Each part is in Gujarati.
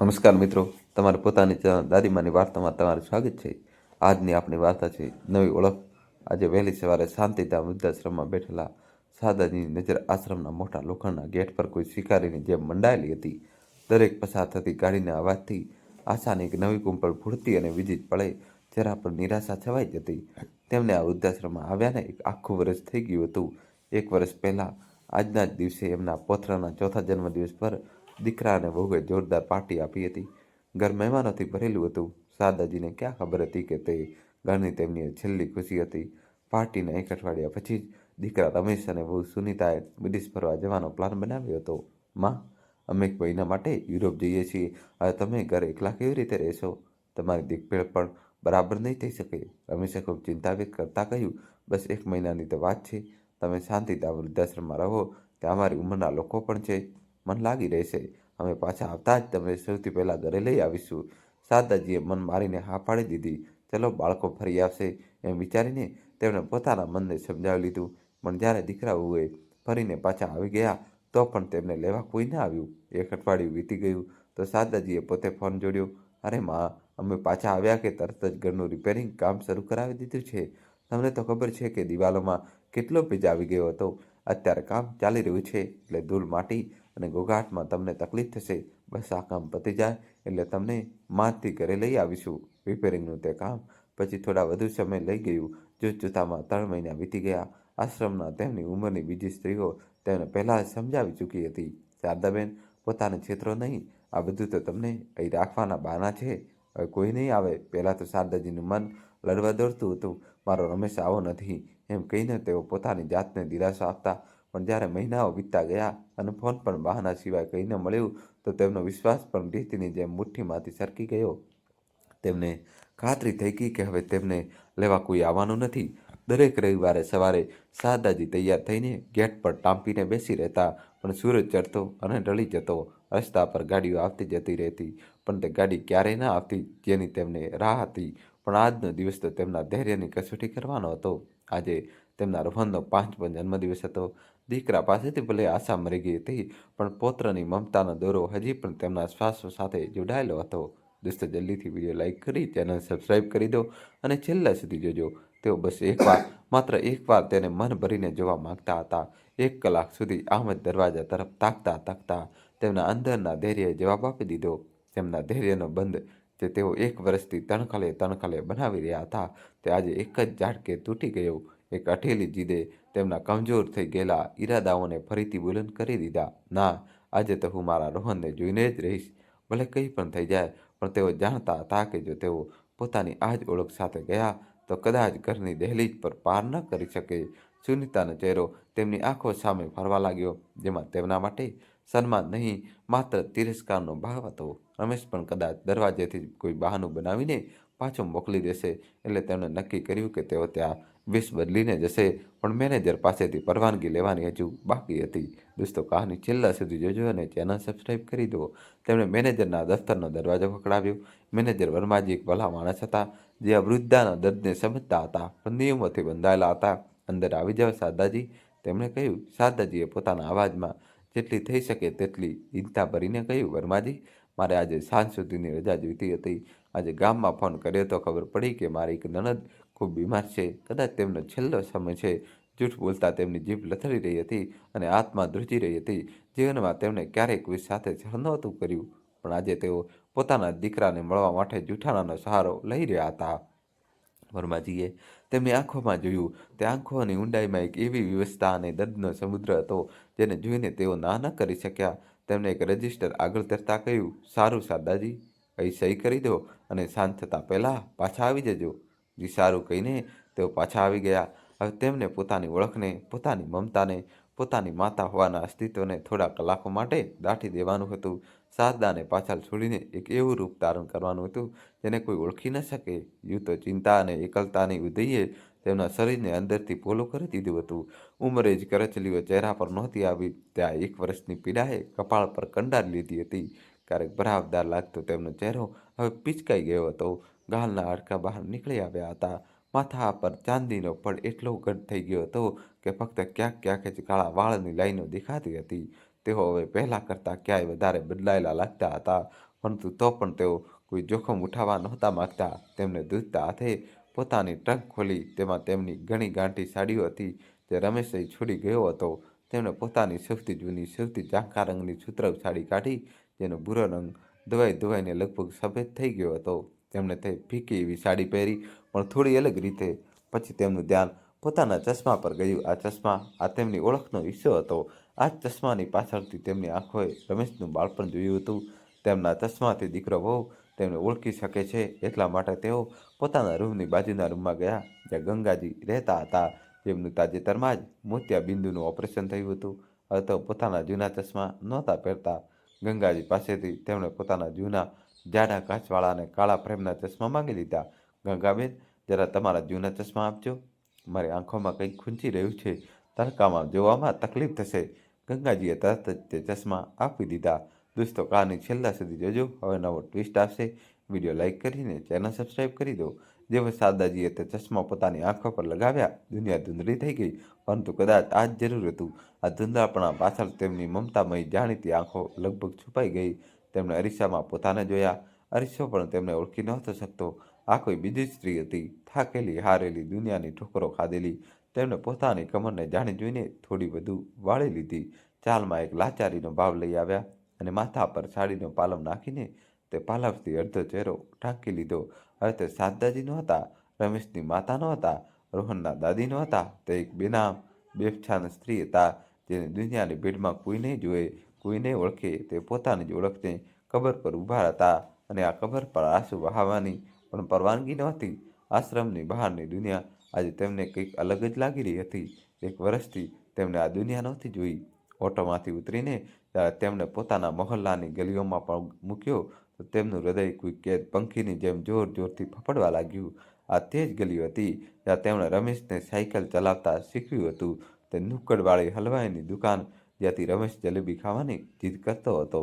નમસ્કાર મિત્રો, તમારી પોતાની દાદીમાની વાર્તામાં તમારું સ્વાગત છે. આજની આપણી વાર્તા છે, નવી ઓળખ. આજે વહેલી સવારે શાંતિધામ વૃદ્ધાશ્રમમાં બેઠેલા સાદાજીની નજર આશ્રમના મોટા લોખંડના ગેટ પર કોઈ શિકારીની જેમ મંડાયેલી હતી. દરેક પસાર થતી ગાડીના અવાજથી આશાની એક નવી કુંપળ ફૂટતી અને વિજિત પડે જરા પર નિરાશા છવાઈ જતી. તેમને આ વૃદ્ધાશ્રમમાં આવ્યાને એક આખું વર્ષ થઈ ગયું હતું. એક વર્ષ પહેલાં આજના જ દિવસે એમના પોથરાના ચોથા જન્મદિવસ પર દીકરા અને વહુએ જોરદાર પાર્ટી આપી હતી. ઘર મહેમાનોથી ભરેલું હતું. શારદાજીને ક્યાં ખબર હતી કે તે ઘરની તેમની છેલ્લી ખુશી હતી? પાર્ટીના એક અઠવાડિયા પછી જ દીકરા રમેશ અને બહુ સુનિતાએ વિદેશ ફરવા જવાનો પ્લાન બનાવ્યો હતો. માં, અમે એક મહિના માટે યુરોપ જઈએ છીએ. હવે તમે ઘરે એકલા કેવી રીતે રહેશો? તમારી દેખભેળ પણ બરાબર નહીં થઈ શકે. રમેશે ખૂબ ચિંતા વ્યક્ત કરતાં કહ્યું, બસ એક મહિનાની તો વાત છે. તમે શાંતિથી વૃદ્ધાશ્રમમાં રહો. ત્યાં અમારી ઉંમરના લોકો પણ છે. મન લાગી રહેશે. અમે પાછા આવતા જ તમને સૌથી પહેલાં ઘરે લઈ આવીશું. શારદાજીએ મન મારીને હા પાડી દીધી. ચલો, બાળકો ફરી આવશે, એમ વિચારીને તેમણે પોતાના મનને સમજાવી લીધું. પણ જ્યારે દીકરાઓએ ફરીને પાછા આવી ગયા, તો પણ તેમને લેવા કોઈ ના આવ્યું. એક અઠવાડિયું વીતી ગયું, તો શારદાજીએ પોતે ફોન જોડ્યો. અરે માં, અમે પાછા આવ્યા કે તરત જ ઘરનું રિપેરિંગ કામ શરૂ કરાવી દીધું છે. તમને તો ખબર છે કે દિવાલોમાં કેટલો ભેજ આવી ગયો હતો. અત્યારે કામ ચાલી રહ્યું છે એટલે ધૂળ માટી અને ઘોઘાટમાં તમને તકલીફ થશે. બસ આ કામ પતી જાય એટલે તમને માથી ઘરે લઈ આવીશું. રિપેરિંગનું તે કામ પછી થોડા વધુ સમય લઈ ગયું. જૂથ જૂથામાં ત્રણ મહિના વીતી ગયા. આશ્રમના તેમની ઉંમરની બીજી સ્ત્રીઓ તેમને પહેલાં સમજાવી ચૂકી હતી. શારદાબેન, પોતાને છેતરો નહીં. આ બધું તો તમને અહીં રાખવાના બહાના છે. હવે કોઈ નહીં આવે. પહેલાં તો શારદાજીનું મન લડવા દોડતું હતું. મારો રમેશ આવો નથી. એમ કહીને તેઓ પોતાની જાતને દિલાસો આપતા, પણ જ્યારે મહિનાઓ વીતતા ગયા અને ફોન પણ બહાના સિવાય કહીને મળ્યું, તો તેમનો વિશ્વાસ પણ રીતિની જેમ મુઠ્ઠીમાંથી સરકી ગયો. તેમને ખાતરી થઈ ગઈ કે હવે તેમને લેવા કોઈ આવવાનું નથી. દરેક રવિવારે સવારે શારદાજી તૈયાર થઈને ગેટ પર ટાંપીને બેસી રહેતા, પણ સૂરજ ચડતો અને ઢળી જતો રસ્તા પર ગાડીઓ આવતી જતી રહેતી, પણ તે ગાડી ક્યારેય ના આવતી જેની તેમને રાહ હતી. પણ આજનો દિવસ તો તેમના ધૈર્યની કસોટી કરવાનો હતો. આજે તેમના રોહનનો પાંચમો જન્મદિવસ હતો. દીકરા પાસેથી ભલે આશા મરી ગઈ હતી, પણ પૌત્રની મમતાનો દોરો હજી પણ તેમના શ્વાસો સાથે જોડાયેલો હતો. દોસ્તો, જલ્દીથી વીડિયો લાઇક કરી, ચેનલ સબસ્ક્રાઈબ કરી દો અને છેલ્લા સુધી જોજો. તેઓ બસ એકવાર, માત્ર એકવાર તેને મન ભરીને જોવા માંગતા હતા. એક કલાક સુધી આમ જ દરવાજા તરફ તાકતા તાકતા તેમના અંદરના ધૈર્યએ જવાબ આપી દીધો. તેમના ધૈર્યનો બંધ જે તેઓ એક વર્ષથી તણખલે તણખલે બનાવી રહ્યા હતા. તે આજે એક જ ઝાટકે તૂટી ગયો. એક અઠેલી જીદે તેમના કમજોર થઈ ગયેલા ઈરાદાઓને ફરીથી બુલંદ કરી દીધા. ના, આજે તો હું મારા રોહનને જોઈને જ રહીશ. ભલે કંઈ પણ થઈ જાય, પણ તેઓ જાણતા હતા કે જો તેઓ પોતાની આ જ ઓળખ સાથે ગયા, તો કદાચ ઘરની દહેલીજ પર પાર ન કરી શકે. સુનિતાનો ચહેરો તેમની આંખો સામે ફરવા લાગ્યો, જેમાં તેમના માટે સન્માન નહીં, માત્ર તિરસ્કારનો ભાવ હતો. રમેશ પણ કદાચ દરવાજેથી કોઈ બહાનું બનાવીને પાછો મોકલી દેશે એટલે તેમણે નક્કી કર્યું કે તેઓ ત્યાં વેશ બદલીને જશે. પણ મેનેજર પાસેથી પરવાનગી લેવાની હજુ બાકી હતી. દોસ્તો, કહાની છેલ્લા સુધી જોજો અને ચેનલ સબસ્ક્રાઈબ કરી દો. તેમણે મેનેજરના દફતરનો દરવાજો પકડાવ્યો મેનેજર વર્માજી એક ભલા માણસ હતા, જે આ વૃદ્ધાના દર્દને સમજતા હતા, પણ નિયમોથી બંધાયેલા હતા. અંદર આવી જાવ સાદાજી, તેમણે કહ્યું. સાદાજીએ પોતાના અવાજમાં જેટલી થઈ શકે તેટલી ચિંતા ભરીને કહ્યું, વર્માજી, મારે આજે સાંજ સુધીની રજા જોઈતી હતી. આજે ગામમાં ફોન કર્યો તો ખબર પડી કે મારી એક નણદ ખૂબ બીમાર છે. કદાચ તેમનો છેલ્લો સમય છે. જૂઠ બોલતા તેમની જીભ લથડી રહી હતી અને આત્મા ધ્રુજી રહી હતી. જીવનમાં તેમણે ક્યારેય કોઈ સાથે નહોતું કર્યું, પણ આજે તેઓ પોતાના દીકરાને મળવા માટે જૂઠાણાનો સહારો લઈ રહ્યા હતા. વર્માજીએ તેમની આંખોમાં જોયું. તે આંખોની ઊંડાઈમાં એક એવી વ્યવસ્થા અને દર્દનો સમુદ્ર હતો જેને જોઈને તેઓ ના ન કરી શક્યા. તેમણે એક રજિસ્ટર આગળ તરતા કહ્યું, સારું સાદાજી અહીં સહી કરી દો અને શાંત થતાં પહેલાં પાછા આવી જજો. જી, સારું, કહીને તેઓ પાછા આવી ગયા. હવે તેમને પોતાની ઓળખને, પોતાની મમતાને પોતાની માતા હોવાના અસ્તિત્વને થોડા કલાકો માટે દાટી દેવાનું હતું. શારદાને પાછળ છોડીને એક એવું રૂપ ધારણ કરવાનું હતું, જેને કોઈ ઓળખી ન શકે. યુ તો ચિંતા અને એકલતાની ઉદયે તેમના શરીરને અંદરથી પોલો કરી દીધું હતું. ઉંમરે જ કરચલીઓ ચહેરા પર નહોતી આવી. ત્યાં એક વર્ષની પીડાએ કપાળ પર કંડારી લીધી હતી. ક્યારેક ભરાવદાર લાગતો તેમનો ચહેરો હવે પિચકાઈ ગયો હતો. ગાલના હાડકા બહાર નીકળી આવ્યા હતા. માથા પર ચાંદીનો પડ એટલો ઘટ થઈ ગયો હતો કે ફક્ત ક્યાંક ક્યાંક જ કાળા વાળની લાઈનો દેખાતી હતી. તેઓ હવે પહેલાં કરતાં ક્યાંય વધારે બદલાયેલા લાગતા હતા, પરંતુ તો પણ તેઓ કોઈ જોખમ ઉઠાવવા નહોતા માગતા. તેમને દૂધતા હાથે પોતાની ટ્રંક ખોલી, તેમાં તેમની ઘણી ગાંઠી સાડીઓ હતી જે રમેશ છોડી ગયો હતો. તેમણે પોતાની સૌથી જૂની, સૌથી ઝાંખા રંગની સુતરવ સાડી કાઢી, જેનો ભૂરો રંગ ધોવાઈ ધોવાઈને લગભગ સફેદ થઈ ગયો હતો. તેમણે તે ફીકી એવી સાડી પહેરી, પણ થોડી અલગ રીતે. પછી તેમનું ધ્યાન પોતાના ચશ્મા પર ગયું. આ ચશ્મા આ તેમની ઓળખનો હિસ્સો હતો. આ ચશ્માની પાછળથી તેમની આંખોએ રમેશનું બાળપણ જોયું હતું. તેમના ચશ્માથી દીકરો બહુ તેમને ઓળખી શકે છે, એટલા માટે તેઓ પોતાના રૂમની બાજુના રૂમમાં ગયા, જ્યાં ગંગાજી રહેતા હતા. જેમનું તાજેતરમાં જ મોતિયા બિંદુનું ઓપરેશન થયું હતું. હવે તો પોતાના જૂના ચશ્મા નહોતા પહેરતા. ગંગાજી પાસેથી તેમણે પોતાના જૂના જાડા કાચવાળા અને કાળા ફ્રેમના ચશ્મા માંગી લીધા. ગંગાબેન, જરા તમારા જૂના ચશ્મા આપજો. મારી આંખોમાં કંઈક ખૂંચી રહ્યું છે. તડકામાં જોવામાં તકલીફ થશે. ગંગાજીએ તરત જ તે ચશ્મા આપી દીધા. દોસ્તો કહાની છેલ્લા સુધી જોજો. હવે નવો ટ્વિસ્ટ આવશે. વીડિયો લાઇક કરીને ચેનલ સબસ્ક્રાઈબ કરી દો. જેવો શારદાજીએ તે ચશ્મા પોતાની આંખો પર લગાવ્યા, દુનિયા ધૂંધળી થઈ ગઈ. પરંતુ કદાચ આ જ જરૂર હતું. આ ધૂંધળાપણા પાછળ તેમની મમતામય જાણીતી આંખો લગભગ છુપાઈ ગઈ. તેમણે અરીસામાં પોતાને જોયા. અરીસો પણ તેમને ઓળખી નહોતો શકતો. આ કોઈ બીજી સ્ત્રી હતી. થાકેલી, હારેલી, દુનિયાની ઠોકરો ખાધેલી. તેમણે પોતાની કમરને જાણી જોઈને થોડી વધુ વાળી લીધી. ચાલમાં એક લાચારીનો ભાવ લઈ આવ્યા અને માથા પર સાડીનો પાલમ નાખીને તે પાલવથી અડધો ચહેરો ઢાંકી લીધો. હવે તે શારદાજી નહોતા, રમેશની માતા નહોતા, રોહનના દાદી નહોતા. તે એક બેનામ, બેફછાન સ્ત્રી હતા જેને દુનિયાની ભીડમાં કોઈ નહીં જોએ. કોઈ નહીં ઓળખે તે પોતાની જ ઓળખને કબર પર ઊભા હતા અને આ કબર પર આંસુ વહાવાની પણ પરવાનગી નહોતી. આશ્રમની બહારની દુનિયા આજે તેમને કંઈક અલગ જ લાગી રહી હતી. એક વર્ષથી તેમણે આ દુનિયા નહોતી જોઈ. ઓટોમાંથી ઉતરીને તેમણે પોતાના મહોલ્લાની ગલીઓમાં પણ મૂક્યો, તો તેમનું હૃદય કોઈ કેદ પંખીની જેમ જોર જોરથી ફફડવા લાગ્યું. આ તે જ ગલીઓ હતી જ્યાં તેમણે રમેશને સાયકલ ચલાવતા શીખવ્યું હતું. તે નુક્કડવાળી હલવાઈની દુકાન જ્યાંથી રમેશ જલેબી ખાવાની જીદ કરતો હતો.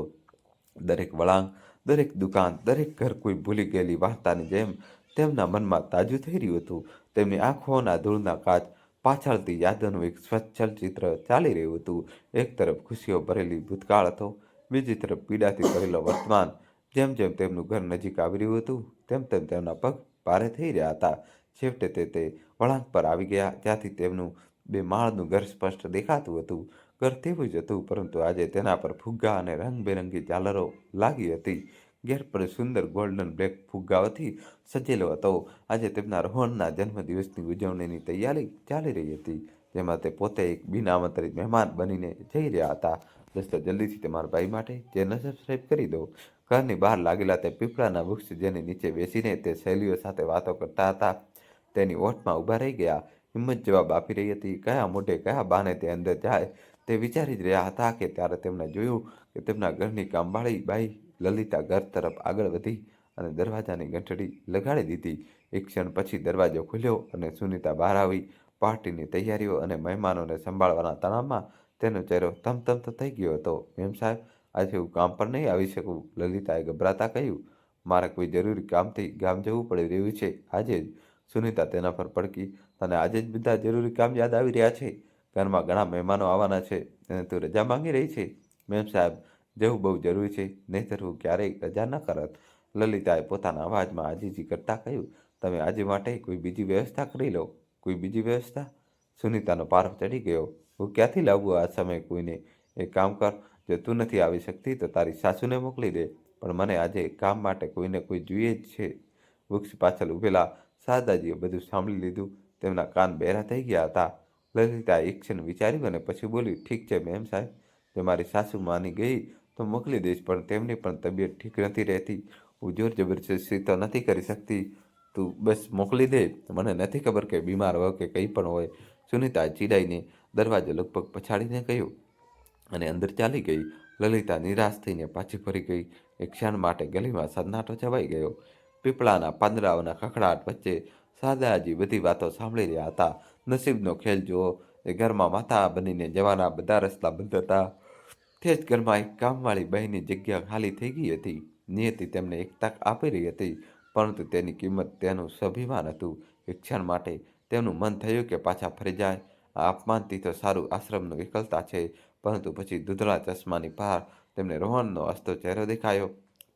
દરેક વળાંક, દરેક દુકાન, દરેક ઘર કોઈ ભૂલી ગયેલી વાર્તાની જેમ તેમના મનમાં તાજું થઈ રહ્યું હતું. તેમની આંખોના ધૂળના કાચ પાછળથી યાદોનું એક સ્વચ્છ ચિત્ર ચાલી રહ્યું હતું. એક તરફ ખુશીઓ ભરેલી ભૂતકાળ હતો, બીજી તરફ પીડાથી ભરેલો વર્તમાન. જેમ જેમ તેમનું ઘર નજીક આવી રહ્યું હતું, તેમ તેમ તેમના પગ ભારે થઈ રહ્યા હતા. છેવટે તે તે વળાંક પર આવી ગયા, જ્યાંથી તેમનું બે માળનું ઘર સ્પષ્ટ દેખાતું હતું. ઘર તેવું જ હતું, પરંતુ આજે તેના પર ફુગ્ગા અને રંગબેરંગી ઝાલરો લાગી હતી. ઘેર પર સુંદર ગોલ્ડન બ્લેક ફુગ્ગાઓથી સજેલો હતો. આજે તેમના રોહનના જન્મદિવસની ઉજવણીની તૈયારી ચાલી રહી હતી, જેમાં તે પોતે એક બિન આમંત્રિત મહેમાન બનીને જઈ રહ્યા હતા. દોસ્તો, જલ્દીથી તમારા ભાઈ માટે ચેનલ સબસ્ક્રાઈબ કરી દો ઘરની બહાર લાગેલા તે પીપળાના વૃક્ષ જેની નીચે બેસીને તે શૈલીઓ સાથે વાતો કરતા હતા, તેની ઓઠમાં ઊભા રહી ગયા. હિંમત જવાબ આપી રહી હતી, કયા મોઢે કયા બાને તે અંદર જાય? તે વિચારી જ રહ્યા હતા કે ત્યારે તેમણે જોયું કે તેમના ઘરની કામવાળી બાઈ લલિતા ઘર તરફ આગળ વધી અને દરવાજાની ઘંટડી લગાડી દીધી. એક ક્ષણ પછી દરવાજો ખુલ્યો અને સુનિતા બહાર આવી. પાર્ટીની તૈયારીઓ અને મહેમાનોને સંભાળવાના તણાવમાં તેનો ચહેરો તમતમતો થઈ ગયો હતો. મેમ સાહેબ, આજે હું કામ પર નહીં આવી શકું, લલિતાએ ગભરાતા કહ્યું. મારે કોઈ જરૂરી કામથી ગામ જવું પડી રહ્યું છે. આજે જ. સુનિતા તેના પર પડકી, તને આજે જ બધા જરૂરી કામ યાદ આવી રહ્યા છે. ઘરમાં ઘણા મહેમાનો આવવાના છે અને તું રજા માંગી રહી છે. મેમ સાહેબ, જવું બહુ જરૂરી છે, નહીંતર હું ક્યારેય રજા ન કરત. લલિતાએ પોતાના અવાજમાં આજીજી કરતાં કહ્યું, તમે આજે માટે કોઈ બીજી વ્યવસ્થા કરી લો. કોઈ બીજી વ્યવસ્થા? સુનિતાનો પારો ચડી ગયો. હું ક્યાંથી લાવવું આ સમયે કોઈને એ કામ કર. જો તું નથી આવી શકતી, તો તારી સાસુને મોકલી દે. પણ મને આજે કામ માટે કોઈને કોઈ જોઈએ જ છે. વૃક્ષ પાછળ ઊભેલા શારદાજીએ બધું સાંભળી લીધું. તેમના કાન બહેરા થઈ ગયા હતા. લલિતા એક ક્ષણ વિચાર્યું અને પછી બોલી, ઠીક છે મેમ સાહેબ, જો મારી સાસુ માની ગઈ તો મોકલી દઈશ, પણ તેમની પણ તબિયત ઠીક નથી રહેતી. હું જોર જબરજસ્તી તો નથી કરી શકતી. તું બસ મોકલી દે. મને નથી ખબર કે બીમાર હોય કે કંઈ પણ હોય. સુનિતા ચીડાઈને દરવાજો લગભગ પછાડીને કહ્યું અને અંદર ચાલી ગઈ. લલિતા નિરાશ થઈને પાછી ફરી ગઈ. એક ક્ષણ માટે ગલીમાં સન્નાટો છવાઈ ગયો. પીપળાના પાંદડાઓના ખખડાટ વચ્ચે સાદાજી બધી વાતો સાંભળી રહ્યા હતા. નસીબનો ખેલ જુઓ. એ ઘરમાં માતા બનીને, જવાના બધા રસ્તા બંધ હતા. તે જ ઘરમાં એક કામવાળી બહેની જગ્યા ખાલી થઈ ગઈ હતી. નિયતિ તેમને એક તક આપી રહી હતી, પરંતુ તેની કિંમત તેનું સ્વાભિમાન હતું. ક્ષણ માટે તેમનું મન થયું કે પાછા ફરી જાય. આ અપમાનથી તો સારું આશ્રમનું એકલતા છે, પરંતુ પછી દૂધળા ચશ્માની બહાર તેમને રોહનનો અસ્તો ચહેરો દેખાયો.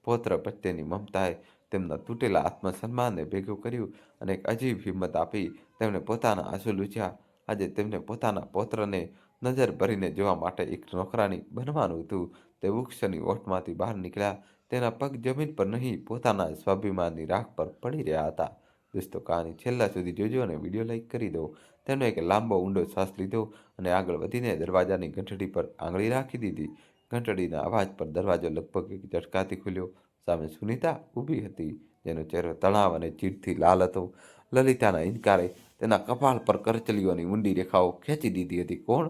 પૌત્ર પ્રત્યેની મમતાએ તેમના તૂટેલા આત્મસન્માનને ભેગું કર્યું અને એક અજીબ હિંમત આપી તેમણે પોતાના આંસુ લૂછ્યા. આજે તેમને પોતાના પૌત્રને નજર ભરીને જોવા માટે એક નોકરાણી બનવાનું હતું. તે વૃક્ષની ઓટમાંથી બહાર નીકળ્યા. તેના પગ જમીન પર નહીં, પોતાના સ્વાભિમાનની રાખ પર પડી રહ્યા હતા. દોસ્તો, કહાની છેલ્લા સુધી જોજો અને વીડિયો લાઈક કરી દો. તેમણે એક લાંબો ઊંડો શ્વાસ લીધો અને આગળ વધીને દરવાજાની ઘંટડી પર આંગળી રાખી દીધી. ઘંટડીના અવાજ પર દરવાજો લગભગ એક ઝટકાથી ખુલ્યો. સામે સુનીતા ઊભી હતી. જેનો ચહેરો તણાવ અને ચીડથી લાલ હતો. લલિતાના ઇનકારે તેના કપાળ પર કરચલીઓની ઊંડી રેખાઓ ખેંચી દીધી હતી. કોણ?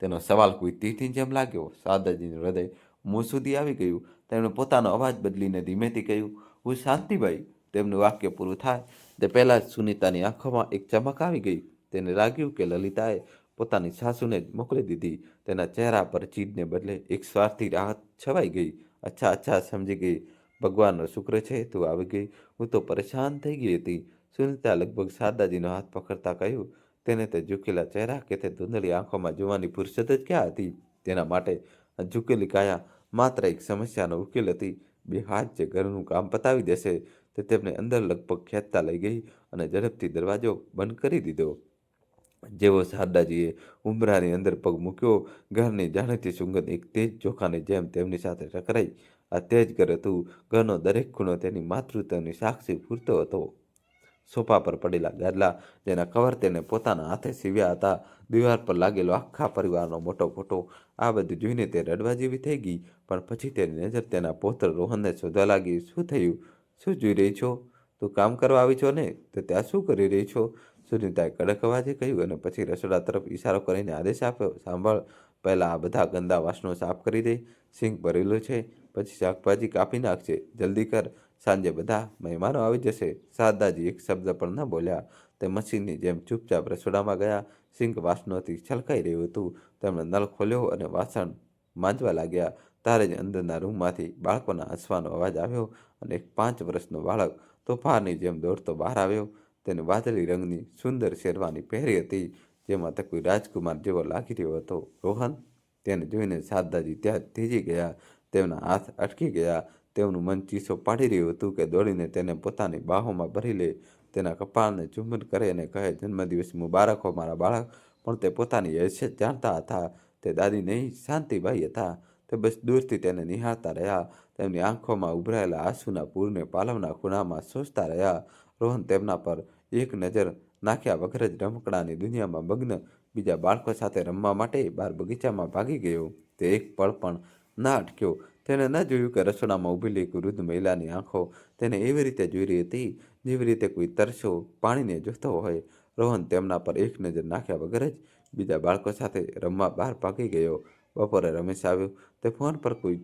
તેનો સવાલ કોઈ તીરથી જેમ લાગ્યો, સાદાજીનું હૃદય મું સુધી આવી ગયું. તેમણે પોતાનો અવાજ બદલીને ધીમેથી કહ્યું, હું શાંતિભાઈ, તેમનું વાક્ય પૂરું થાય. તે પહેલાં જ સુનીતાની આંખોમાં એક ચમક આવી ગઈ. તેને લાગ્યું કે લલિતાએ પોતાની સાસુને જ મોકલી દીધી. તેના ચહેરા પર ચીડને બદલે એક સ્વાર્થી રાહત છવાઈ ગઈ. અચ્છા અચ્છા, સમજી ગઈ. ભગવાનનો શુક્ર છે, તું આવી ગઈ. હું તો પરેશાન થઈ ગઈ હતી. સુનીતા લગભગ શારદાજીનો હાથ પકડતા કહ્યું, તેને તે ઝૂકેલા ચહેરા કે તે ધૂંધળી આંખોમાં જોવાની ફુરસદ જ ક્યાં હતી? તેના માટે ઝૂકેલી કાયા માત્ર એક સમસ્યાનો ઉકેલ હતી. બે હાથ જે ઘરનું કામ પતાવી દેશે, તે તેમને અંદર લગભગ ખેંચતા લઈ ગઈ અને ઝડપથી દરવાજો બંધ કરી દીધો. જેવો શારદાજીએ ઉંબરાની અંદર પગ મૂક્યો, ઘરની જાણીતી સુગંધ એક તેજ ચોખાની જેમ તેમની સાથે ટકરાઈ. આ તેજ ઘર હતું. ઘરનો દરેક ખૂણો તેની માતૃત્વની સાક્ષી પૂરતો હતો. સોફા પર પડેલા ગાદલા, જેના કવર તેને પોતાના હાથે સીવ્યા હતા. દીવાર પર લાગેલો આખા પરિવારનો મોટો ફોટો. આ બધું જોઈને તે રડવા જેવી થઈ ગઈ, પણ પછી તેની નજર તેના પૌત્ર રોહનને શોધવા લાગી, શું થયું? શું જોઈ રહી છો? તું કામ કરવા આવી છો ને? તો ત્યાં શું કરી રહી છો? સુનિતાએ કડક અવાજે કહ્યું અને પછી રસોડા તરફ ઈશારો કરીને આદેશ આપ્યો, સાંભળ, પહેલાં આ બધા ગંદા વાસણો સાફ કરી દે. સિંક ભરેલું છે. પછી શાકભાજી કાપી નાખજે. જલ્દી કર. સાંજે બધા મહેમાનો આવી જશે. શારદાજી એક શબ્દ પણ ન બોલ્યા. તે મશીનની જેમ ચૂપચાપ રસોડામાં ગયા. સિંક વાસણોથી છલકાઈ રહ્યું હતું. તેમણે નળ ખોલ્યો અને વાસણ માંજવા લાગ્યા. તારે જ અંદરના રૂમમાંથી બાળકોના હસવાનો અવાજ આવ્યો અને એક પાંચ વર્ષનો બાળક તોફાનની જેમ દોડતો બહાર આવ્યો. તેને વાદળી રંગની સુંદર શેરવાની પહેરી હતી, જેમાં તે કોઈ રાજકુમાર જેવો લાગી રહ્યો હતો. રોહન તેને જોઈને શારદાજી ત્યાં જ તેજી ગયા. તેમના હાથ અટકી ગયા. તેમનું મન ચીસો પાડી રહ્યું હતું કે દોડીને તેને પોતાની બાહોમાં ભરી લે. તેના કપાળને ચુંબન કરે અને કહે, જન્મદિવસ મુબારક હો મારા બાળક. પણ તે પોતાની હેસિયત જાણતા હતા. તે દાદી નહીં, શાંતિભાઈ હતા. તે બસ દૂરથી તેને નિહાળતા રહ્યા. તેમની આંખોમાં ઉભરાયેલા આંસુના પૂરને પાલવના ખૂણામાં સોચતા રહ્યા. રોહન તેમના પર એક નજર નાખ્યા વગર જ રમકડાની દુનિયામાં મગ્ન બીજા બાળકો સાથે રમવા માટે બહાર બગીચામાં ભાગી ગયો. તે એક પળ પણ ના અટક્યો. તેણે ન જોયું કે રસોડામાં ઊભેલી એક વૃદ્ધ મહિલાની આંખો તેને એવી રીતે જોઈ રહી હતી જેવી રીતે કોઈ તરસો પાણીને જોતો હોય. રોહન તેમના પર એક નજર નાખ્યા વગર જ બીજા બાળકો સાથે રમવા બહાર ભાગી ગયો. બપોરે રમેશ આવ્યો. તે ફોન પર કોઈ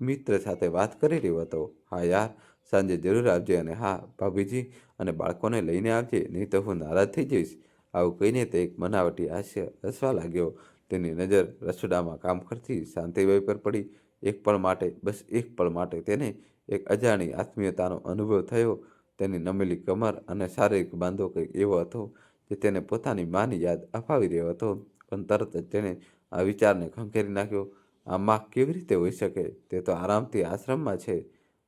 મિત્ર સાથે વાત કરી રહ્યો હતો. હા યાર, સાંજે જરૂર આવજે અને હા, ભાભીજી, અને બાળકોને લઈને આવજે, નહીં તો હું નારાજ થઈ જઈશ. આવું કહીને તે એક મનાવટી હાસ્ય હસવા લાગ્યો. તેની નજર રસોડામાં કામ કરતી શાંતિભાઈ પર પડી. એક પળ માટે, બસ એક પળ માટે તેને એક અજાણી આત્મીયતાનો અનુભવ થયો. તેની નમેલી કમર અને શારીરિક બાંધો કંઈક એવો હતો જે તેને પોતાની માની યાદ અપાવી રહ્યો હતો. પણ તરત જ તેણે આ વિચારને ખંખેરી નાખ્યો, આ માં કેવી રીતે હોઈ શકે? તે તો આરામથી આશ્રમમાં છે.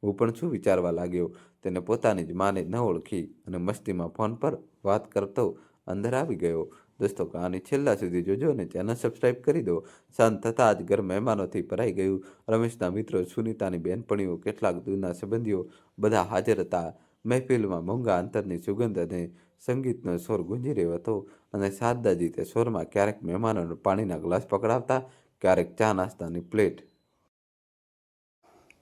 હું પણ શું વિચારવા લાગ્યો? તેને પોતાની જ માને ન ઓળખી અને મસ્તીમાં ફોન પર વાત કરતો અંદર આવી ગયો. દોસ્તો કહાની છેલ્લા સુધી જોજો અને ચેનલ સબસ્ક્રાઈબ કરી દો. શાંત થતાં જ ઘર મહેમાનોથી ભરાઈ ગયું. રમેશના મિત્રો સુનીતાની બહેનપણીઓ, કેટલાક દૂરના સંબંધીઓ બધા હાજર હતા. મહેફિલમાં મોંઘા અંતરની સુગંધ અને સંગીતનો સ્વર ગુંજી રહ્યો હતો અને શારદાજી તે સ્વરમાં ક્યારેક મહેમાનોને પાણીના ગ્લાસ પકડાવતા, ક્યારેક ચા નાસ્તાની પ્લેટ.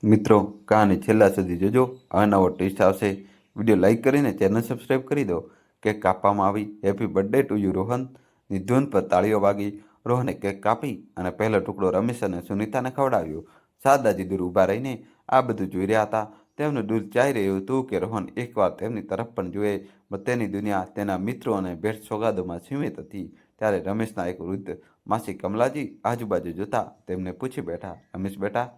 મિત્રો કહાની છેલ્લા સુધી જોજો. હવે નવો ટેસ્ટ આવશે. વીડિયો લાઇક કરીને ચેનલ સબસ્ક્રાઈબ કરી દો. કેક કાપવામાં આવી. Happy birthday to you Rohan. ની ધૂન પર તાળીઓ વાગી. રોહને કેક કાપી અને પહેલો ટુકડો રમેશ અને સુનીતાને ખવડાવ્યો. શારદાજી દૂર ઊભા રહીને આ બધું જોઈ રહ્યા હતા. તેમનું દૂર ચાઈ રહ્યું હતું કે રોહન એકવાર તેમની તરફ પણ જુએ. તેની દુનિયા તેના મિત્રો અને ભેટ સોગાદોમાં સીમિત હતી. ત્યારે રમેશના એક વૃદ્ધ માસી કમલાજી આજુબાજુ જોતા તેમને પૂછી બેઠા, રમેશ બેટા,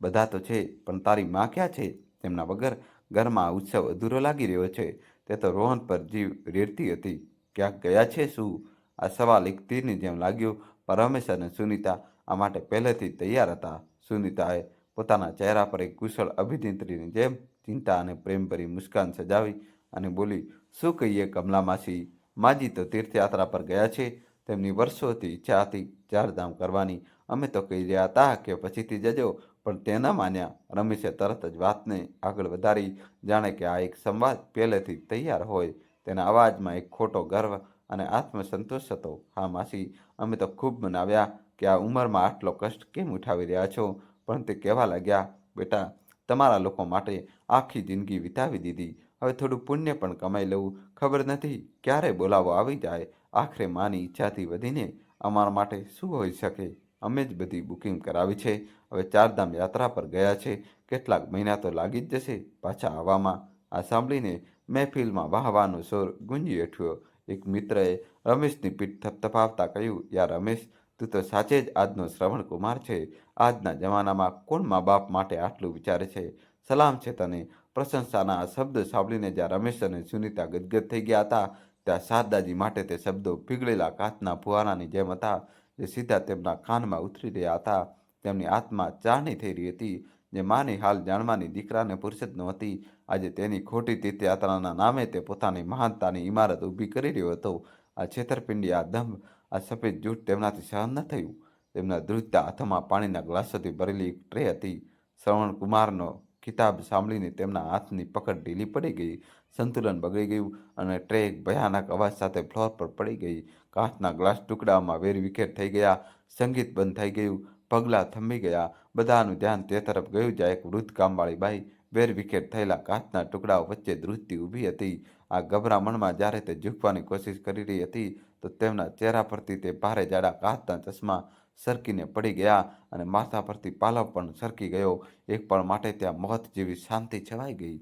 બધા તો છે, પણ તારી માં ક્યાં છે? તેમના વગર ઘરમાં ઉત્સવ અધૂરો લાગી રહ્યો છે. તે તો રોહન પર જીવ રેડતી હતી. ક્યાંક ગયા છે શું? આ સવાલ એક તીરની જેમ લાગ્યો. પણ રમેશ અને સુનીતા આ માટે પહેલેથી તૈયાર હતા. સુનિતાએ પોતાના ચહેરા પર એક કુશળ અભિનેત્રીની જેમ ચિંતા અને પ્રેમભરી મુસ્કાન સજાવી અને બોલી, શું કહીએ કમલા માસી? માજી તો તીર્થયાત્રા પર ગયા છે. તેમની વર્ષોથી ઈચ્છા હતી ચારધામ કરવાની. અમે તો કહી રહ્યા હતા કે પછીથી જજો. પણ તેના માન્યા રમેશે તરત જ વાતને આગળ વધારી, જાણે કે આ એક સંવાદ પહેલેથી તૈયાર હોય. તેના અવાજમાં એક ખોટો ગર્વ અને આત્મસંતોષ હતો. હા, માસી, અમે તો ખૂબ મનાવ્યા કે આ ઉંમરમાં આટલો કષ્ટ કેમ ઉઠાવી રહ્યા છો? પણ તે કહેવા લાગ્યા, બેટા, તમારા લોકો માટે આખી જિંદગી વિતાવી દીધી. હવે થોડું પુણ્ય પણ કમાઈ લઉં. ખબર નથી ક્યારે બોલાવો આવી જાય. આખરે માની ઈચ્છાથી વધીને અમારા માટે શું હોઈ શકે? અમે જ બધી બુકિંગ કરાવી છે. હવે ચારધામ યાત્રા પર ગયા છે. કેટલાક મહિના તો લાગી જ જશે. પાછા આવવામાં આ સાંભળીને મહેફિલમાં વાહવાનો શોર ગુંજી ઉઠ્યો. એક મિત્રએ રમેશની પીઠ થપથપાવતા કહ્યું યાર રમેશ, તું તો સાચે જ આજનો શ્રવણ કુમાર છે. આજના જમાનામાં કોણ મા બાપ માટે આટલું વિચારે છે? સલામ છે તને પ્રશંસાના આ શબ્દ સાંભળીને જ્યાં રમેશ અને સુનિતા ગદગદ થઈ ગયા હતા, ત્યાં શારદાજી માટે તે શબ્દો પીગળેલા કાચના ફુવારાની જેમ હતા. જે સીધા તેમના કાનમાં ઉતરી રહ્યા હતા. તેમની આત્મા ચાહણી થઈ રહી હતી. જે માની હાલ જાણવાની દીકરાને ફુરસદ નહોતી. આજે તેની ખોટી તીર્થયાત્રાના નામે તે પોતાની મહાનતાની ઇમારત ઊભી કરી રહ્યો હતો. આ છેતરપિંડી, આ દંભ, આ સફેદ જૂઠ તેમનાથી સહન ન થયું. તેમના ધ્રુજતા હાથમાં પાણીના ગ્લાસોથી ભરેલી એક ટ્રે હતી. શ્રવણ કુમારનો કિતાબ સાંભળીને તેમના હાથની પકડ ઢીલી પડી ગઈ, સંતુલન બગડી ગયું અને ટ્રે ભયાનક અવાજ સાથે ફ્લોર પર પડી ગઈ. કાચના ગ્લાસ ટુકડામાં વેરવિખેર થઈ ગયા, સંગીત બંધ થઈ ગયું, પગલાં થંભી ગયા. બધાનું ધ્યાન તે તરફ ગયું જ્યાં એક વૃદ્ધ કામવાળી બાઈ વેરવિખેર થયેલા કાચના ટુકડાઓ વચ્ચે ધ્રુજતી ઊભી હતી. આ ગભરામણમાં જ્યારે તે ઝૂકવાની કોશિશ કરી રહી હતી, તો તેમના ચહેરા પરથી તે ભારે જાડા કાચના ચશ્મા સરકીને પડી ગયા અને માથા પરથી પાલવ પણ સરકી ગયો. એક પળ માટે ત્યાં મોત જેવી શાંતિ છવાઈ ગઈ.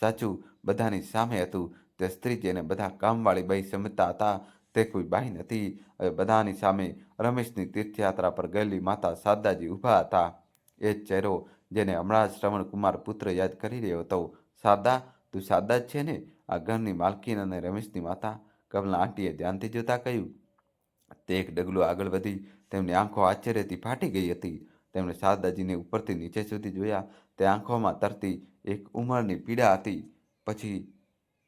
સાચું, બધાની સામે હતું. તે સ્ત્રી જેને બધા કામવાળી બાઈ સમજતા હતા, તે કોઈ બાઈ નથી. હવે બધાની સામે રમેશની તીર્થયાત્રા પર ગયેલી માતા શારદાજી ઊભા હતા. એ જ ચહેરો જેને હમણાં જ શ્રવણકુમાર પુત્ર યાદ કરી રહ્યો હતો. શારદા તું શારદા જ છે ને? આ ઘરની માલકીન અને રમેશની માતા કમલા આંટીએ ધ્યાનથી જોતા કહ્યું. તે એક ડગલું આગળ વધી તેમની આંખો આશ્ચર્યથી ફાટી ગઈ હતી. તેમણે શારદાજીને ઉપરથી નીચે સુધી જોયા, તે આંખોમાં તરતી એક ઉંમરની પીડા હતી. પછી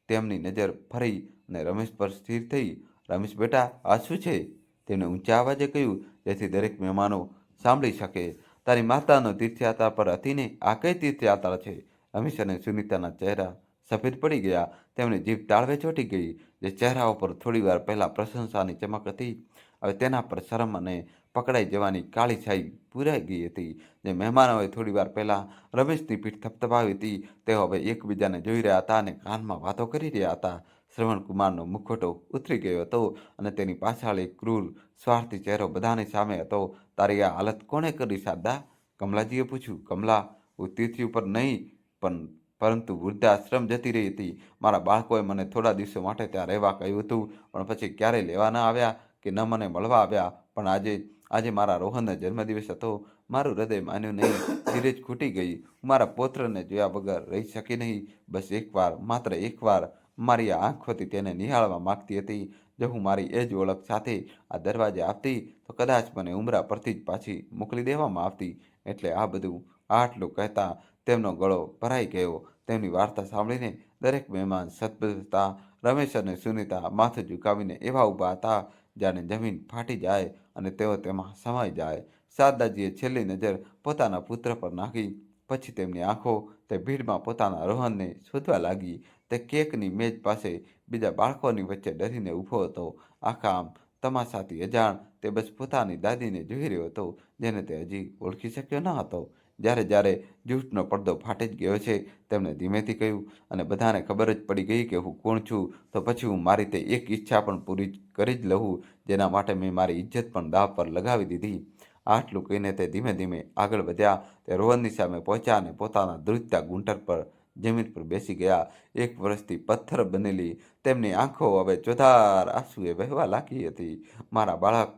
તેમની નજર ફરી અને રમેશ પર સ્થિર થઈ. રમેશ બેટા, આ શું છે? તેમણે ઊંચા અવાજે કહ્યું, જેથી દરેક મહેમાનો સાંભળી શકે. તારી માતાનો તીર્થયાત્રા પર હતીને આ કઈ તીર્થયાત્રા છે? રમેશ અને સુનિતાના ચહેરા સફેદ પડી ગયા. તેમની જીભ તાળવે ચોંટી ગઈ, જે ચહેરા ઉપર થોડીવાર પહેલાં પ્રશંસાની ચમક હતી. હવે તેના પર શરમ અને પકડાઈ જવાની કાળી છાઈ પૂરાઈ ગઈ હતી. જે મહેમાનોએ થોડીવાર પહેલાં રમેશની પીઠ થપથપાવી હતી તેઓ હવે એકબીજાને જોઈ રહ્યા હતા અને કાનમાં વાતો કરી રહ્યા હતા. શ્રવણકુમારનો મુખોટો ઉતરી ગયો હતો અને તેની પાછળ એક ક્રૂર, સ્વાર્થી ચહેરો બધાની સામે હતો. તારી આ હાલત કોણે કરી સાદા કમલાજીએ પૂછ્યું. કમલા, હું તીર્થી ઉપર નહીં, પણ પરંતુ વૃદ્ધાશ્રમ જતી રહી હતી. મારા બાળકોએ મને થોડા દિવસો માટે ત્યાં રહેવા કહ્યું હતું, પણ પછી ક્યારેય લેવા ન આવ્યા કે ન મને મળવા આવ્યા. પણ આજે આજે મારા રોહનનો જન્મદિવસ હતો મારું હૃદય માન્યું નહીં. ધીરેજ ખૂટી ગઈ. હું મારા પૌત્રને જોયા વગર રહી શકી નહીં. બસ એકવાર, માત્ર એકવાર મારી આ આંખોથી તેને નિહાળવા માગતી હતી. જો હું મારી એ જ ઓળખ સાથે આ દરવાજે આવતી, તો કદાચ મને ઉમરા પરથી જ પાછી મોકલી દેવામાં આવતી. એટલે આ બધું આટલું કહેતા તેમનો ગળો ભરાઈ ગયો. તેમની વાર્તા સાંભળીને દરેક મહેમાન સદબદતા રમેશ અને સુનિતા માથું ઝુકાવીને એવા ઊભા હતા, જાણે જમીન ફાટી જાય અને તેઓ તેમાં સમાઈ જાય. શારદાજીએ છેલ્લી નજર પોતાના પુત્ર પર નાખી. પછી તેમની આંખો તે ભીડમાં પોતાના રોહનને શોધવા લાગી. તે કેકની મેજ પાસે બીજા બાળકોની વચ્ચે ડરીને ઊભો હતો. આખા આમ તમાશાથી અજાણ તે બસ પોતાની દાદીને જોઈ રહ્યો હતો, જેને તે હજી ઓળખી શક્યો ન હતો. જ્યારે જ્યારે જૂઠનો પડદો ફાટી જ ગયો છે, તેમણે ધીમેથી કહ્યું, અને બધાને ખબર જ પડી ગઈ કે હું કોણ છું, તો પછી હું મારી તે એક ઈચ્છા પણ પૂરી કરી જ લઉં, જેના માટે મેં મારી ઇજ્જત પણ દાવ પર લગાવી દીધી. આટલું કહીને તે ધીમે ધીમે આગળ વધ્યા, તે રોહનની સામે પહોંચ્યા અને પોતાના ધ્રુજતા ગુંટર પર જમીન પર બેસી ગયા. એક વર્ષથી પથ્થર બનેલી તેમની આંખો હવે ચોધાર આંસુએ વહેવા લાગી હતી. મારા બાળક,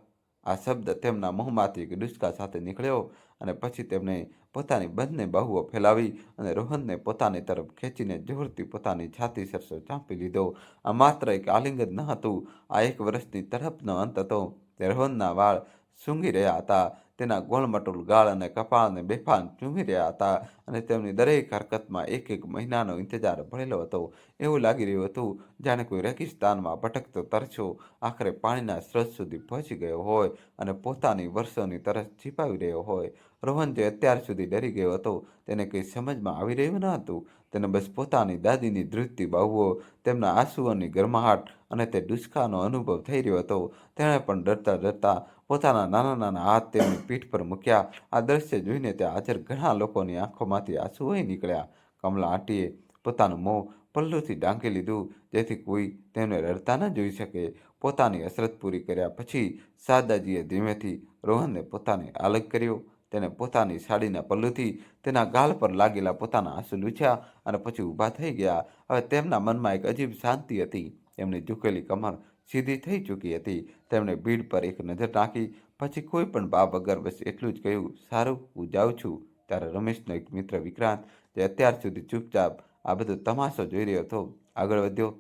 આ શબ્દ તેમના મોંમાંથી ડુસકા સાથે નીકળ્યો અને પછી તેમણે પોતાની બંને બાહુઓ ફેલાવી અને રોહનને પોતાની તરફ ખેંચીને જોરથી પોતાની છાતી સરસો ચાંપી લીધો. આ માત્ર એક આલિંગન ન હતું, આ એક વર્ષની તરફનો અંત હતો. તે રોહનના વાળ સૂંઘી રહ્યા હતા. તેના ગોળમટોલ ગાળ અને કપાળને બેફાન ચૂમી રહ્યા હતા અને તેમની દરેક હરકતમાં એક એક મહિનાનો ઇંતજાર ભરેલો હતો. એવું લાગી રહ્યું હતું જાણે કોઈ રેગિસ્તાનમાં ભટકતો તરછો આખરે પાણીના સ્રોત સુધી પહોંચી ગયો હોય અને પોતાની વર્ષોની તરસ છીપાવી રહ્યો હોય. રોહન જે અત્યાર સુધી ડરી ગયો હતો તેને કંઈ સમજમાં આવી રહ્યું ન હતું. તેને બસ પોતાની દાદીની ધૃતિ બાહુઓ, તેમના આંસુઓની ગરમાહટ અને તે ડુસકાનો અનુભવ થઈ રહ્યો હતો. તેણે પણ ડરતા ડરતા પોતાના નાના નાના હાથ તેમની પીઠ પર મૂક્યા. આ દ્રશ્ય જોઈને ત્યાં હાજર ઘણા લોકોની આંખોમાંથી આંસુ વહી નીકળ્યા. કમલા આંટીએ પોતાનું મોં પલ્લુથી ઢાંકી લીધું, જેથી કોઈ તેમને રડતા ન જોઈ શકે. પોતાની હસરત પૂરી કર્યા પછી શારદાજીએ ધીમેથી રોહનને પોતાને અલગ કર્યો. તેને પોતાની સાડીના પલ્લુથી તેના ગાલ પર લાગેલા પોતાના આંસુ લૂછ્યા અને પછી ઊભા થઈ ગયા. હવે તેમના મનમાં એક અજીબ શાંતિ હતી. એમની ઝૂકેલી કમર સીધી થઈ ચૂકી હતી. તેમણે ભીડ પર એક નજર નાખી. પછી કોઈ પણ બાપ વગર બસ એટલું જ કહ્યું, સારું, હું જાઉં છું. ત્યારે રમેશનો એક મિત્ર વિક્રાંત, જે અત્યાર સુધી ચૂપચાપ આ બધો તમાશો જોઈ રહ્યો હતો, આગળ વધ્યો.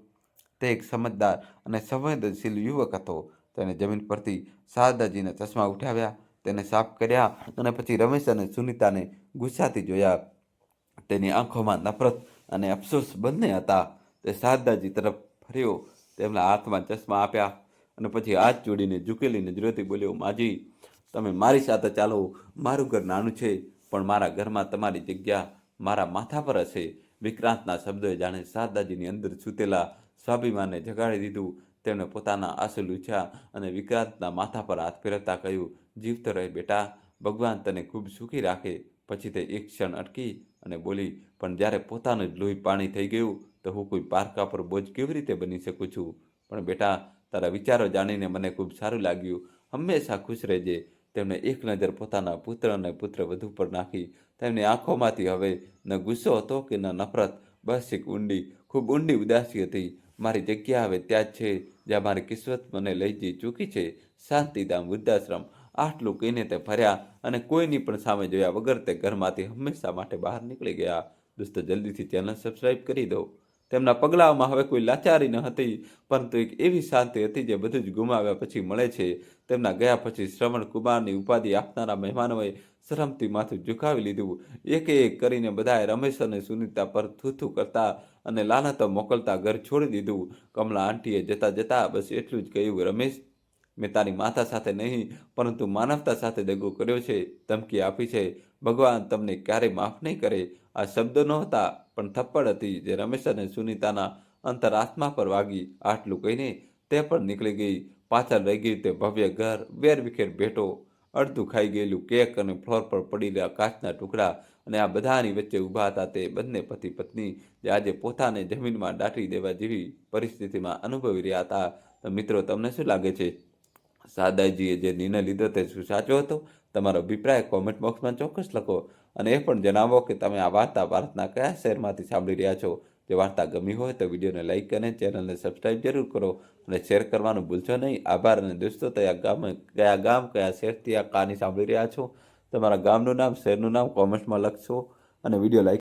તે એક સમજદાર અને સંવેદનશીલ યુવક હતો. તેણે જમીન પરથી શારદાજીના ચશ્મા ઉઠાવ્યા. તેને સાફ કર્યા અને પછી રમેશ અને સુનિતાને ગુસ્સાથી જોયા. તેની આંખોમાં નફરત અને અફસોસ બંને હતા. તે શારદાજી તરફ ફર્યો તેમના હાથમાં ચશ્મા આપ્યા અને પછી હાથ જોડીને ઝૂકેલીને નજરોથી બોલ્યો, માજી, તમે મારી સાથે ચાલો. મારું ઘર નાનું છે, પણ મારા ઘરમાં તમારી જગ્યા મારા માથા પર હશે. વિક્રાંતના શબ્દોએ જાણે શારદાજીની અંદર સૂતેલા સ્વાભિમાનને જગાડી દીધું. તેમણે પોતાના આંસુ લૂછ્યા અને વિક્રાંતના માથા પર હાથ ફેરવતા કહ્યું, જીવતો રહે બેટા. ભગવાન તને ખૂબ સુખી રાખે. પછી તે એક ક્ષણ અટકી અને બોલી, પણ જ્યારે પોતાનું જ લોહી પાણી થઈ ગયું તો હું કોઈ પારકા પર બોજ કેવી રીતે બની શકું છું? પણ બેટા, તારા વિચારો જાણીને મને ખૂબ સારું લાગ્યું. હંમેશા ખુશ રહેજે. તેમણે એક નજર પોતાના પુત્ર અને પુત્ર વધુ પર નાખી. તેમની આંખોમાંથી હવે ન ગુસ્સો હતો કે ન નફરત. બસ એક ઊંડી, ખૂબ ઊંડી ઉદાસી હતી. મારી જગ્યા હવે ત્યાં જ છે, જ્યાં મારી કિસ્મત મને લઈ જઈ ચૂકી છે. શાંતિધામ, વૃદ્ધાશ્રમ, આટલું કહીને તે ફર્યા અને કોઈની પણ સામે જોયા વગર તે ઘરમાંથી હંમેશા માટે બહાર નીકળી ગયા. દોસ્તો, જલ્દીથી ચેનલ સબસ્ક્રાઈબ કરી દો. તેમના પગલાઓમાં હવે કોઈ લાચારી ન હતી, પરંતુ એક એવી શાંતિ હતી જે બધું જ ગુમાવ્યા પછી મળે છે. તેમના ગયા પછી શ્રવણ કુમારની ઉપાધિ આપનારા મહેમાનોએ શરમથી માથું ઝુકાવી લીધું. એક એક કરીને બધાએ રમેશ અને સુનિતા પર થૂથું કરતા અને લાનતો મોકલતા ઘર છોડી દીધું. કમલા આંટીએ જતા જતા બસ એટલું જ કહ્યું, રમેશ, મેં તારી માતા સાથે નહીં, પરંતુ માનવતા સાથે દગો કર્યો છે, ધમકી આપી છે. ભગવાન તમને ક્યારેય માફ નહીં કરે. આ શબ્દો નહોતા, પણ થપ્પડ હતી જે રમેશ અને સુનિતાના અંતરાત્મા પર વાગી આટલું કહીને તે પણ નીકળી ગઈ. પાછળ રહી ગઈ તે ભવ્ય ઘર, વેર વિખેર ભેટો, અડધું ખાઈ ગયેલું કેક અને ફ્લોર પર પડી રહ્યા કાચના ટુકડા અને આ બધાની વચ્ચે ઊભા હતા તે બંને પતિ પત્ની જે આજે પોતાને જમીનમાં દાટી દેવા જેવી પરિસ્થિતિમાં અનુભવી રહ્યા હતા. તો મિત્રો, તમને શું લાગે છે? સાદાજીએ જે નિર્ણય લીધો તે શું સાચો હતો? તમારો અભિપ્રાય કોમેન્ટ બોક્સમાં ચોક્કસ લખો. અને એ પણ જણાવો કે તમે આ વાર્તા ભારતના કયા શહેરમાંથી સાંભળી રહ્યા છો? જે વાર્તા ગમી હોય તો વિડીયોને લાઇક અને ચેનલને સબસ્ક્રાઈબ જરૂર કરો અને શેર કરવાનું ભૂલશો નહીં. આભાર અને દોસ્તો, કયા ગામ કયા ગામ, કયા શહેરથી આ કહાની સાંભળી રહ્યા છો? તમારા ગામનું નામ, શહેરનું નામ કોમેન્ટમાં લખશો અને વીડિયો લાઈક